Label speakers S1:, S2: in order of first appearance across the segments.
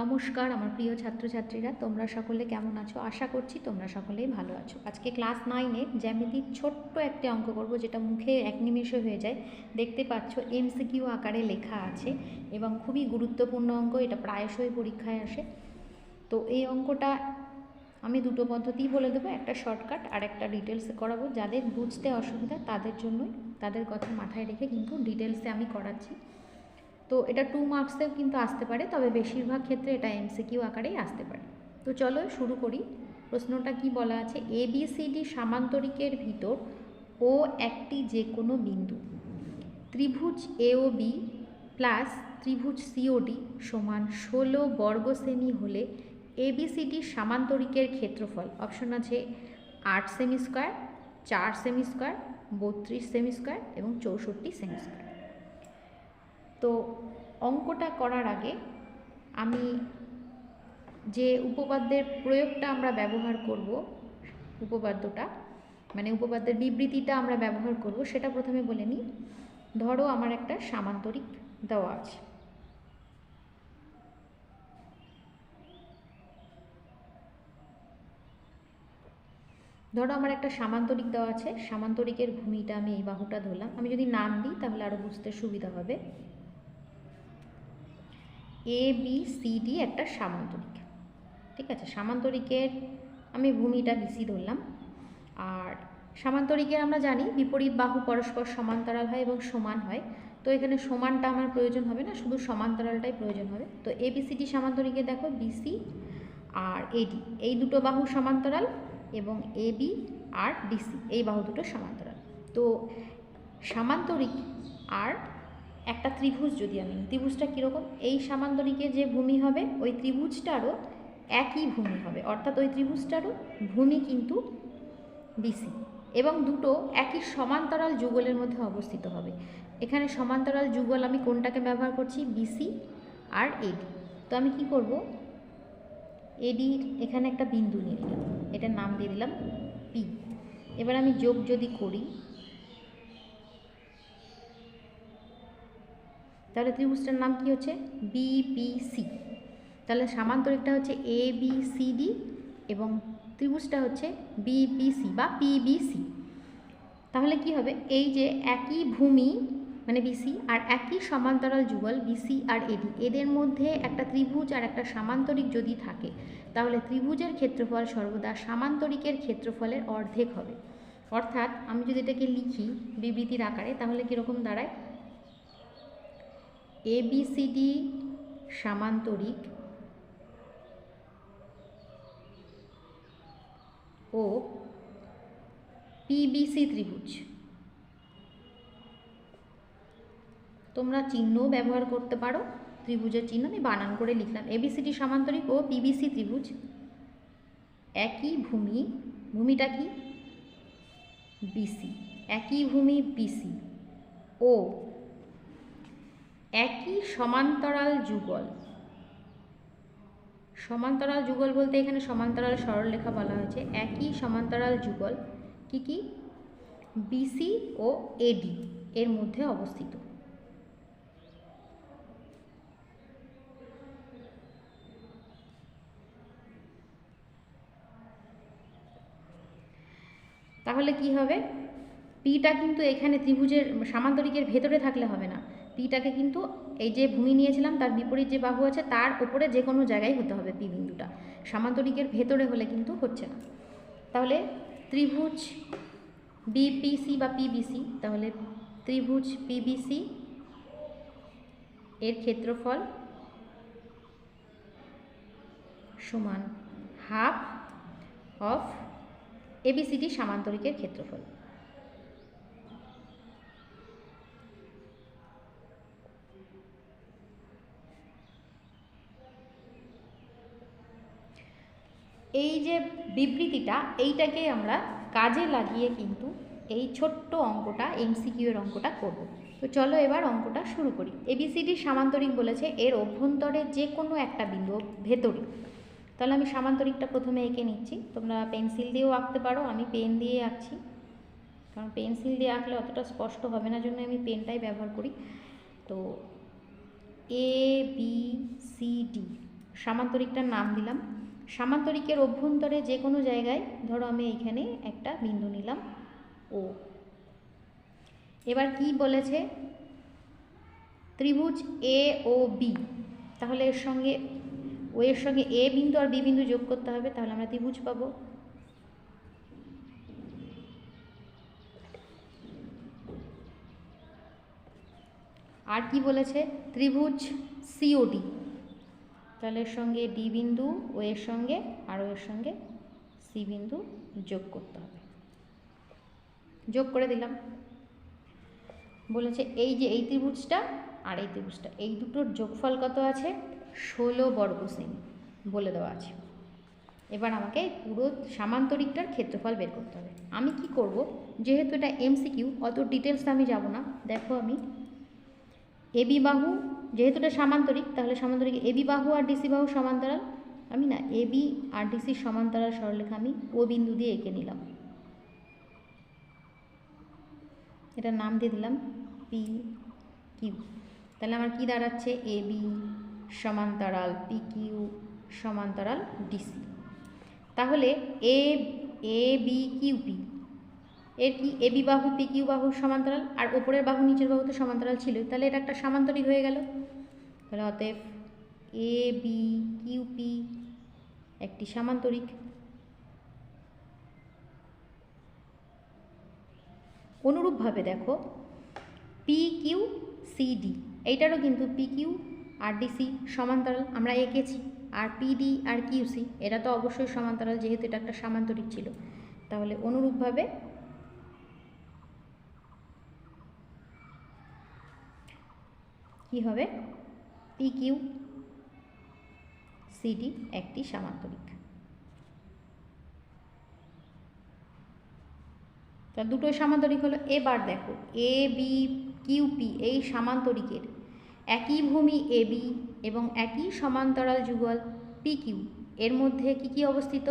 S1: নমস্কার আমার প্রিয় ছাত্রছাত্রীরা, তোমরা সকলে কেমন আছো? আশা করছি তোমরা সকলেই ভালো আছো। আজকে ক্লাস নাইনে জ্যামিতির ছোট্ট একটি অঙ্ক করব, যেটা মুখে এক নিমেষে হয়ে যায়। দেখতে পাচ্ছ এমসিকিউ আকারে লেখা আছে এবং খুবই গুরুত্বপূর্ণ অঙ্ক, এটা প্রায়শই পরীক্ষায় আসে। তো এই অঙ্কটা আমি দুটো পদ্ধতিই বলে দেবো, একটা শর্টকাট আর একটা ডিটেলসে করাবো। যাদের বুঝতে অসুবিধা, তাদের জন্যই, তাদের কথা মাথায় রেখে কিন্তু ডিটেলসে আমি করাচ্ছি। তো এটা টু মার্কসেও কিন্তু আসতে পারে, তবে বেশিরভাগ ক্ষেত্রে এটা এমসিকিউ আকারেই আসতে পারে। তো চলো শুরু করি। প্রশ্নটা কি বলা আছে? এ বি সি ডি সামান্তরিকের ভিতর ও একটি যে কোনো বিন্দু। ত্রিভুজ এ ও বি প্লাস ত্রিভুজ সিওডি সমান ষোলো বর্গ সেমি হলে এবিসিডি সামান্তরিকের ক্ষেত্রফল। অপশন আছে আট সেমি স্কোয়ার চার সেমি স্কোয়ার বত্রিশ সেমি স্কোয়ার এবং চৌষট্টি সেমি স্কোয়ার তো অঙ্কটা করার আগে আমি যে উপপাদ্যের প্রয়োগটা আমরা ব্যবহার করব, উপপাদ্যটা মানে উপপাদ্যের বিবৃতিটা আমরা ব্যবহার করব, সেটা প্রথমে বলে নিই। ধরো আমার একটা সামান্তরিক দেওয়া আছে। ধরো আমার একটা সামান্তরিক দেওয়া আছে, সামান্তরিকের ভূমিটা আমি এই বাহুটা ধরলাম। আমি যদি নাম দিই তাহলে আরও বুঝতে সুবিধা হবে। এ বি সি ডি একটা সামান্তরিক। ঠিক আছে? সামান্তরিকের আমি ভূমিটা বিসি ধরলাম। আর সামান্তরিকের আমরা জানি বিপরীত বাহু পরস্পর সমান্তরাল হয় এবং সমান হয়। তো এখানে সমানটা আমার প্রয়োজন হবে না, শুধু সমান্তরালটাই প্রয়োজন হবে। তো এ বি সি ডি সামান্তরিকে দেখো বিসি আর এডি এই দুটো বাহু সমান্তরাল এবং এ বি আর ডিসি এই বাহু দুটো সমান্তরাল। তো সামান্তরিক আর একটা ত্রিভুজ যদি আমি ত্রিভুজটা কীরকম? এই সামান্তরিকে যে ভূমি হবে, ওই ত্রিভুজটারও একই ভূমি হবে। অর্থাৎ ওই ত্রিভুজটারও ভূমি কিন্তু বিসি এবং দুটো একই সমান্তরাল যুগলের মধ্যে অবস্থিত হবে। এখানে সমান্তরাল যুগল আমি কোনটাকে ব্যবহার করছি? বিসি আর এডি তো আমি কি করব? এডির এখানে একটা বিন্দু নিয়ে নিলাম। এটার নাম দিয়ে দিলাম পি এবার আমি যোগ যদি করি তাহলে ত্রিভুজটার নাম কি হচ্ছে? বিপিসি তাহলে সামান্তরিকটা হচ্ছে এ বি সি ডি এবং ত্রিভুজটা হচ্ছে বিপিসি বা পিবিসি তাহলে কি হবে? এই যে একই ভূমি মানে বিসি আর একই সমান্তরাল যুগল বিসি আর এডি এদের মধ্যে একটা ত্রিভুজ আর একটা সামান্তরিক যদি থাকে, তাহলে ত্রিভুজের ক্ষেত্রফল সর্বদা সামান্তরিকের ক্ষেত্রফলের অর্ধেক হবে। অর্থাৎ আমি যদি এটাকে লিখি বিবৃতির আকারে, তাহলে কীরকম দাঁড়ায়? এবিসিডি সামান্তরিক ও পিবিসি ত্রিভুজ। তোমরা চিহ্নও ব্যবহার করতে পারো। ত্রিভুজের চিহ্ন আমি বানান করে লিখলাম। এবিসিডি সামান্তরিক ও পিবিসি ত্রিভুজ। একই ভূমি, ভূমিটা কি? বিসি একই ভূমি বিসি ও একই সমান্তরাল যুগল। সমান্তরাল যুগল বলতে এখানে সমান্তরাল সরলরেখা বলা হয়েছে। একই সমান্তরাল যুগল কি কি? বিসি ও এডি এর মধ্যে অবস্থিত। তাহলে কি হবে? পিটা কিন্তু এখানে ত্রিভুজের সামান্তরিকের ভেতরে থাকলে হবে না। পিটাকে কিন্তু এই যে ভূমি নিয়েছিলাম, তার বিপরীত যে বাহু আছে, তার উপরে যে কোনো জায়গায় হতে হবে পি বিন্দুটা। সামান্তরিকের ভেতরে হলে কিন্তু হচ্ছে না। তাহলে ত্রিভুজ বিপিসি বা পিবিসি, তাহলে ত্রিভুজ পিবিসি এর ক্ষেত্রফল সমান হাফ অফ এবিসিডি সামান্তরিকের ক্ষেত্রফল। এই যে বিবৃতিটা, এইটাকে আমরা কাজে লাগিয়ে কিন্তু এই ছোট্ট অঙ্কটা এমসিকিউ এর অঙ্কটা করব। তো চলো এবার অঙ্কটা শুরু করি। এবিসিডি সামান্তরিক বলেছে, এর অভ্যন্তরে যে কোনো একটা বিন্দু ভেতরে। তাহলে আমি সামান্তরিকটা প্রথমে এঁকে নিচ্ছি। তোমরা পেন্সিল দিয়েও আঁকতে পারো, আমি পেন দিয়ে আঁকছি। কারণ পেন্সিল দিয়ে আঁকলে অতটা স্পষ্ট হবে না, জন্য আমি পেনটাই ব্যবহার করি। তো এ বি সি ডি সামান্তরিকটার নাম দিলাম। সামান্তরিকের অভ্যন্তরে যে কোনো জায়গায়, ধরো আমি এইখানে একটা বিন্দু নিলাম, ও। এবার কি বলেছে? ত্রিভুজ এ ও বি তাহলে এর সঙ্গে, ও এর সঙ্গে এ বিন্দু আর বি বিন্দু যোগ করতে হবে, তাহলে আমরা ত্রিভুজ পাবো। আর কি বলেছে? ত্রিভুজ সিওডি তাহলে এর সঙ্গে ডি বিন্দু ও এর সঙ্গে আর ও এর সঙ্গে সি বিন্দু যোগ করতে হবে। যোগ করে দিলাম। বলেছে এই যে এই ত্রিভুজটা আর এই ত্রিভুজটা, এই দুটোর যোগফল কত আছে? ষোলো বর্গ সেমি বলে দেওয়া আছে। এবার আমাকে পুরো সামান্তরিকটার ক্ষেত্রফল বের করতে হবে। আমি কি করব? যেহেতু এটা এমসিকিউ অত ডিটেলস আমি যাব না। দেখো আমি এবি বাহু যেহেতু এটা সামান্তরিক, তাহলে সামান্তরিক এবি বাহু আর ডিসি বাহু সমান্তরাল। আমি না এবি আর ডিসি সমান্তরাল সরলরেখা আমি ও বিন্দু দিয়ে এঁকে নিলাম। এটার নাম দিয়ে দিলাম পি কিউ তাহলে আমার কি দাঁড়াচ্ছে? এ বি সমান্তরাল পি কিউ সমান্তরাল ডিসি তাহলে A A B Q P এর কি? এ বি বাহু পি কিউ বাহু সমান্তরাল, আর ওপরের বাহু, নিচের বাহু তো সমান্তরাল ছিল তাহলে এটা একটা সামান্তরিক হয়ে গেল। তাহলে অতএব এ বি কিউপি একটি সামান্তরিক। অনুরূপভাবে দেখো পি কিউ সি ডি এইটারও কিন্তু পি কিউ আর ডিসি সমান্তরাল, আমরা এঁকেছি আর পিডি আর কিউসি এরা তো অবশ্যই সমান্তরাল, যেহেতু এটা একটা সামান্তরিক ছিল। তাহলে অনুরূপভাবে কি হবে? পি কিউ সিডি একটি সামান্তরিক তা দুটোই সামান্তরিক হলো এবার দেখো এ বি কিউপি এই সামান্তরিকের একই ভূমি এ বি এবং একই সমান্তরাল যুগল পি কিউ এর মধ্যে কি কি অবস্থিত?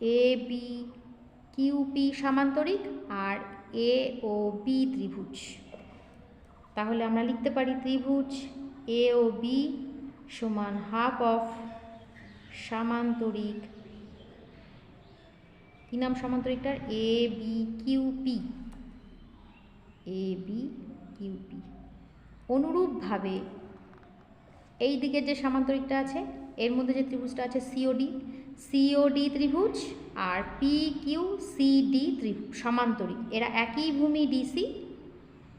S1: এ বি কিউপি সামান্তরিক আর এ ও বি ত্রিভুজ। তাহলে আমরা লিখতে পারি ত্রিভুজ। এ ও বি সমান হাফ অফ সামান্তরিক, কী নাম সমান্তরিকটার? A B QP A B QP অনুরূপভাবে এই দিকে যে সামান্তরিকটা আছে, এর মধ্যে যে ত্রিভুজটা আছে সিওডি সিওডি ত্রিভুজ আর পি কিউ সিডি ত্রিভুজ, সমান্তরিক। এরা একই ভূমি ডিসি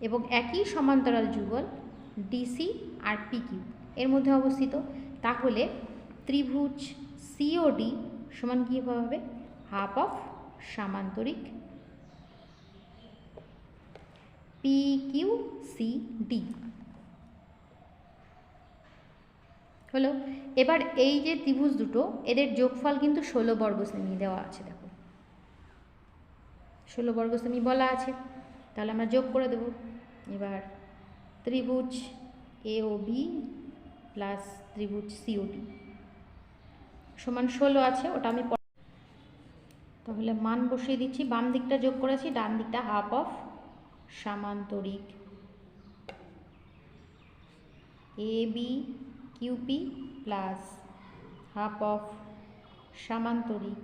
S1: এবং একই সমান্তরাল যুগল ডিসি আর পিকিউ এর মধ্যে অবস্থিত। তাহলে ত্রিভুজ সিওডি সমান কী হবে হাফ অফ সামান্তরিক পি কিউ সি ডি হলো, এবার এই যে ত্রিভুজ দুটো, এদের যোগফল কিন্তু ষোলো বর্গ সেমি দেওয়া আছে, দেখো। ষোলো বর্গ সেমি বলা আছে। তাহলে আমরা যোগ করে দেব। এবার ত্রিভুজ এ ও বি প্লাস ত্রিভুজ সিওডি সমান ষোলো আছে, ওটা আমি তাহলে মান বসিয়ে দিচ্ছি, বাম দিকটা যোগ করেছি, ডান দিকটা half of সামান্তরিক A B QP plus half of সামান্তরিক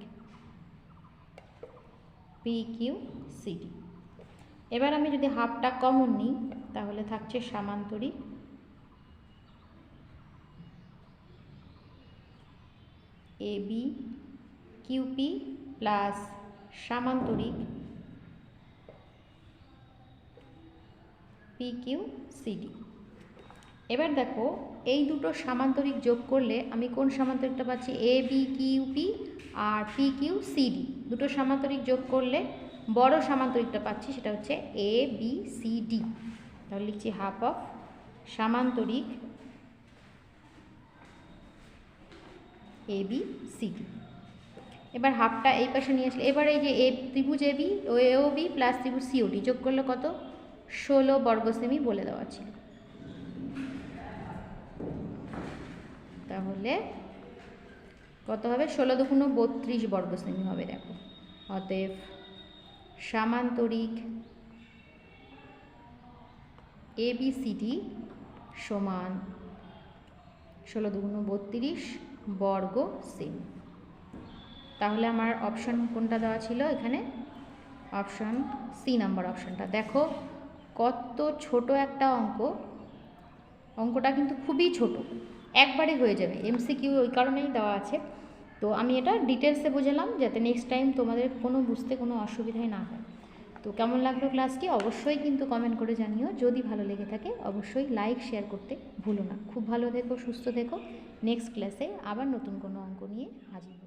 S1: P Q CD এবার আমি যদি হাফটা কমন নিই তাহলে থাকছে সামান্তরিক এ, বি কিউপি প্লাস সামান্তরিক পি, কিউ সিডি এবার দেখো, এই দুটো সামান্তরিক যোগ করলে আমি কোন সামান্তরিকটা পাচ্ছি? এ, বি কিউপি আর পি, কিউ সিডি দুটো সামান্তরিক যোগ করলে বড় সামান্তরিকটা পাচ্ছি, সেটা হচ্ছে এ, বি, সি, ডি। তাহলে লিখছি হাফ অফ সামান্তরিক এ বি সি এবার হাফটা এই পাশে নিয়ে আসলে, এবার এই যে এ ত্রিভুজ এ বি ও এ ও বি প্লাস ত্রিভুজ সিওডি যোগ করলে কত? ষোলো বর্গ সেমি বলে দেওয়া ছিল। তাহলে কত হবে? ষোলো দুগুণ বত্রিশ বর্গ সেমি হবে, দেখো। অতএব সামান্তরিক এবিসিডি সমান ষোলো দুগুণ বত্রিশ বর্গ সেম। তাহলে আমার অপশন কোনটা দেওয়া ছিল এখানে? অপশন সি নাম্বার অপশনটা দেখো, কত ছোট একটা অঙ্ক। অঙ্কটা কিন্তু খুবই ছোট। একবারে হয়ে যাবে। এমসিকিউ ওই কারণেই দেওয়া আছে। তো আমি এটা ডিটেলসে বোঝালাম যাতে নেক্সট টাইম তোমাদের কোনো বুঝতে কোনো অসুবিধাই না হয়। তো কেমন লাগল ক্লাসটি? অবশ্যই কিন্তু কমেন্ট করে জানিও। যদি ভালো লেগে থাকে, অবশ্যই লাইক শেয়ার করতে ভুলো না। খুব ভালো থেকো, সুস্থ থেকো। নেক্সট ক্লাসে আবার নতুন কোনো অঙ্ক নিয়ে হাজির।